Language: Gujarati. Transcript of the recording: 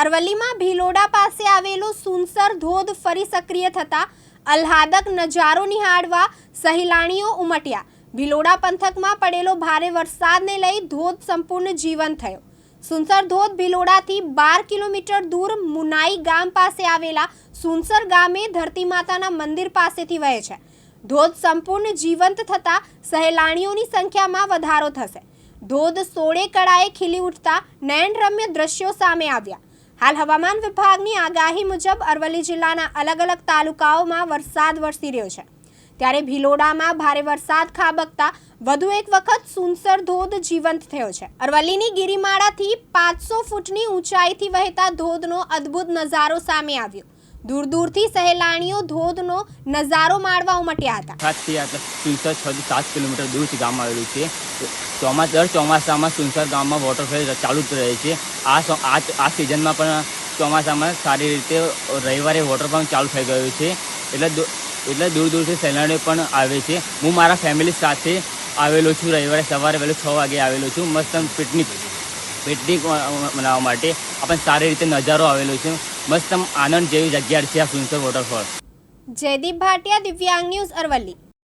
અરવલ્લીમાં ભીલોડા પાસે આવેલો સુનસર ધોધ ફરી સક્રિય થતા અલ્હાદક નજારો નિહાળવા સહેલાણીઓ ઉમટ્યા. ભીલોડા પંથકમાં પડેલો ભારે વરસાદને લઈ ધોધ સંપૂર્ણ જીવંત થયો. સુનસર ધોધ ભીલોડાથી બાર કિલોમીટર દૂર મુનાઈ ગામ પાસે આવેલા સુનસર ગામે ધરતી માતાના મંદિર પાસેથી વહે છે. ધોધ સંપૂર્ણ જીવંત થતા સહેલાણીઓની સંખ્યામાં વધારો થશે. ધોધ સોળે કળાએ ખીલી ઉઠતા નયનરમ્ય દ્રશ્યો સામે આવ્યા. હાલ હવામાન વિભાગની આગાહી મુજબ અરવલ્લી જિલ્લાના અલગ અલગ તાલુકાઓમાં વરસાદ વરસી રહ્યો છે. ત્યારે ભિલોડામાં ભારે વરસાદ ખાબકતા વધુ એક વખત સુનસર ધોધ જીવંત થયો છે. અરવલ્લીની ગિરિમાળાથી પાંચસો ફૂટની ઊંચાઈથી વહેતા ધોધનો અદ્ભુત નજારો સામે આવ્યો. દૂર દૂરથી સહેલાણીઓ ધોધનો નજારો માણવા ઉમટ્યા હતા. ખાતથી એટલે સુનસર છ સાત કિલોમીટર દૂરથી ગામ આવેલું છે. ચોમાસ દર ચોમાસામાં સુનસર ગામમાં વોટરફોલ ચાલુ જ રહે છે. આ આ સિઝનમાં પણ ચોમાસામાં સારી રીતે રવિવારે વોટરફોલ ચાલુ થઈ ગયું છે. એટલે એટલે દૂર દૂરથી સહેલાણીઓ પણ આવે છે. હું મારા ફેમિલી સાથે આવેલો છું, રવિવારે સવારે વહેલું છ વાગે આવેલો છું. મસ્ત પિકનિક પિકનિક મનાવવા માટે. આપણને સારી રીતે નજારો આવેલો છે. મસ્ત આનંદ જેવી જગ્યા છે આ સુનસર વોટરફોલ જયદીપ ભાટિયા દિવ્યાંગ ન્યૂઝ અરવલ્લી.